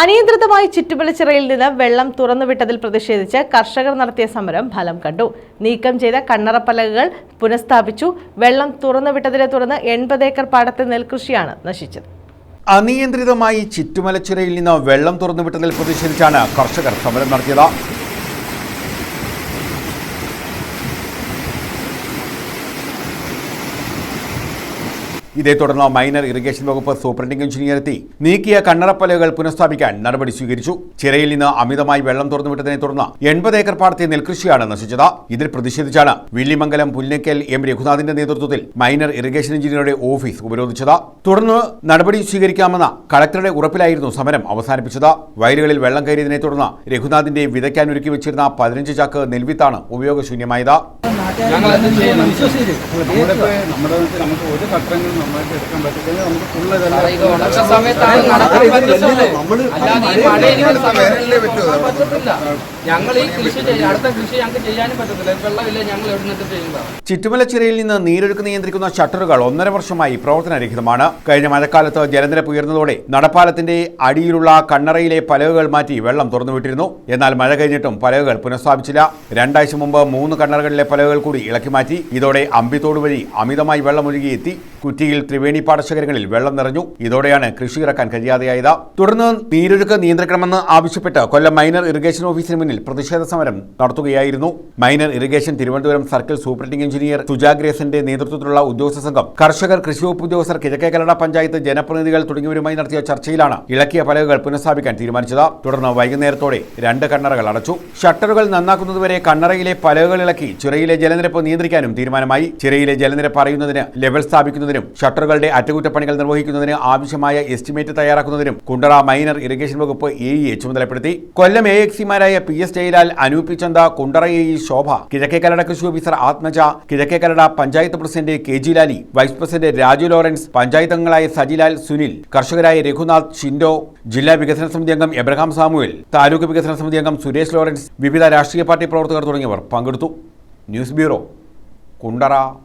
അനിയന്ത്രിതമായി ചുറ്റുപിളിച്ചിറയിൽ നിന്ന് വെള്ളം തുറന്നുവിട്ടതിൽ പ്രതിഷേധിച്ച് കർഷകർ നടത്തിയ സമരം ഫലം കണ്ടു. നീക്കം ചെയ്ത കണ്ണറപ്പലകകൾ പുനഃസ്ഥാപിച്ചു. വെള്ളം തുറന്നുവിട്ടതിനെ തുടർന്ന് എൺപത് ഏക്കർ പാടത്തെ നെൽകൃഷിയാണ് നശിച്ചത്. അനിയന്ത്രിതമായി ചുറ്റുമലച്ചിറയിൽ നിന്ന് വെള്ളം തുറന്നുവിട്ടതിൽ പ്രതിഷേധിച്ചാണ് കർഷകർ സമരം നടത്തിയത്. ഇതേ തുടർന്ന് മൈനർ ഇറിഗേഷൻ വകുപ്പ് സൂപ്രണ്ടിംഗ് എഞ്ചിനീയർ എത്തി നീക്കിയ കണ്ണറപ്പലകൾ പുനഃസ്ഥാപിക്കാൻ നടപടി സ്വീകരിച്ചു. ചിറയിൽ നിന്ന് അമിതമായി വെള്ളം തുറന്നുവിട്ടതിനെ തുടർന്ന് എൺപത് ഏക്കർ പാടത്തെ നെൽകൃഷിയാണ് നശിച്ചത്. ഇതിൽ പ്രതിഷേധിച്ചാണ് വില്ലിമംഗലം പുല്ലക്കൽ എം രഘുനാഥിന്റെ നേതൃത്വത്തിൽ മൈനർ ഇറിഗേഷൻ എഞ്ചിനീയറുടെ ഓഫീസ് ഉപരോധിച്ചത്. തുടർന്ന് നടപടി സ്വീകരിക്കാമെന്ന കളക്ടറുടെ ഉറപ്പിലായിരുന്നു സമരം അവസാനിപ്പിച്ചത്. വയലുകളിൽ വെള്ളം കയറിയതിനെ തുടർന്ന് രഘുനാഥിന്റെ വിതയ്ക്കാൻ ഒരുക്കി വെച്ചിരുന്ന പതിനഞ്ച് ചാക്ക് നെൽവിത്താണ് ഉപയോഗശൂന്യമായത്. ഞങ്ങൾ എന്ത് ചെയ്യണം? വിശ്വസിച്ചു നമ്മുടെ നമുക്ക് ഒരു ഘട്ടങ്ങളും നന്നായിട്ട് എടുക്കാൻ പറ്റില്ല നമുക്ക് ഫുള്ള്. ഞങ്ങൾ ഈ കൃഷി അടുത്ത കൃഷി ഞങ്ങൾക്ക് ചെയ്യാനും പറ്റത്തില്ല. വെള്ളമില്ല ഞങ്ങൾ എവിടെ നിന്നിട്ട് ചെയ്യുന്നതാണ് ചുറ്റുമലച്ചിറയിൽ നിന്ന് നീരൊഴുക്ക് നിയന്ത്രിക്കുന്ന ഷട്ടറുകൾ ഒന്നര വർഷമായി പ്രവർത്തനരഹിതമാണ്. കഴിഞ്ഞ മഴക്കാലത്ത് ജലനിരപ്പ് ഉയർന്നതോടെ നടപ്പാലത്തിന്റെ അടിയിലുള്ള കണ്ണറയിലെ പലകകൾ മാറ്റി വെള്ളം തുറന്നുവിട്ടിരുന്നു. എന്നാൽ മഴ കഴിഞ്ഞിട്ടും പലകകൾ പുനഃസ്ഥാപിച്ചില്ല. രണ്ടാഴ്ച മുമ്പ് മൂന്ന് കണ്ണറകളിലെ പലകകൾ കൂടി ഇളക്കി മാറ്റി. ഇതോടെ അമ്പിത്തോട് വഴി അമിതമായി വെള്ളം ഒഴുകിയെത്തി കുറ്റിയിൽ ത്രിവേണി പാടശേഖരങ്ങളിൽ വെള്ളം നിറഞ്ഞു. ഇതോടെയാണ് കൃഷി ഇറക്കാൻ കഴിയാതെയായത്. തുടർന്ന് നീരൊഴുക്ക് നിയന്ത്രിക്കണമെന്ന് ആവശ്യപ്പെട്ട് കൊല്ലം മൈനർ ഇറിഗേഷൻ ഓഫീസിന് മുന്നിൽ പ്രതിഷേധ സമരം നടത്തുകയായിരുന്നു. Minor irrigation Thiruvananthapuram circle superintending engineer സുജാഗ്രേസിന്റെ നേതൃത്വത്തിലുള്ള ഉദ്യോഗസ്ഥ സംഘം കർഷകർ കൃഷി വകുപ്പ് ഉദ്യോഗസ്ഥർ കിഴക്കേ കല്ലട പഞ്ചായത്ത് ജനപ്രതിനിധികൾ തുടങ്ങിയവരുമായി നടത്തിയ ചർച്ചയിലാണ് ഇളക്കിയ പലകകൾ പുനഃസ്ഥാപിക്കാൻ തീരുമാനിച്ചത്. തുടർന്ന് വൈകുന്നേരത്തോടെ രണ്ട് കണ്ണറകൾ അടച്ചു. ഷട്ടറുകൾ നന്നാക്കുന്നതുവരെ കണ്ണറയിലെ പലകകൾ ഇളക്കി ചിറയിലെ ജലനിരപ്പ് നിയന്ത്രിക്കാനും തീരുമാനമായി. ചിറയിലെ ജലനിരപ്പ് അറിയുന്നതിന് ലെവൽ സ്ഥാപിക്കുന്നതിനും ഷട്ടറുകളുടെ അറ്റകുറ്റപ്പണികൾ നിർവഹിക്കുന്നതിന് ആവശ്യമായ എസ്റ്റിമേറ്റ് തയ്യാറാക്കുന്നതിനും കുണ്ടറ മൈനർ ഇറിഗേഷൻ വകുപ്പ് എ ഇയെ ചുമതലപ്പെടുത്തി. Kollam A എക്സിമാരായ P S Jayalal Anoop Chanda Kundara A E Shobha Kizhakke Kallada കൃഷി officer Athmaja Kizhakke Kallada panchayat president K G Lali vice president Raju Lawrence panchayat Sajilal Sunil കർഷകരായ Raghunath Shindo ജില്ലാ വികസന സമിതി അംഗം Abraham Samuel taluk വികസന സമിതി അംഗം സുരേഷ് ലോറൻസ് വിവിധ രാഷ്ട്രീയ പാർട്ടി പ്രവർത്തകർ തുടങ്ങിയവർ പങ്കെടുത്തു. News bureau Kundara.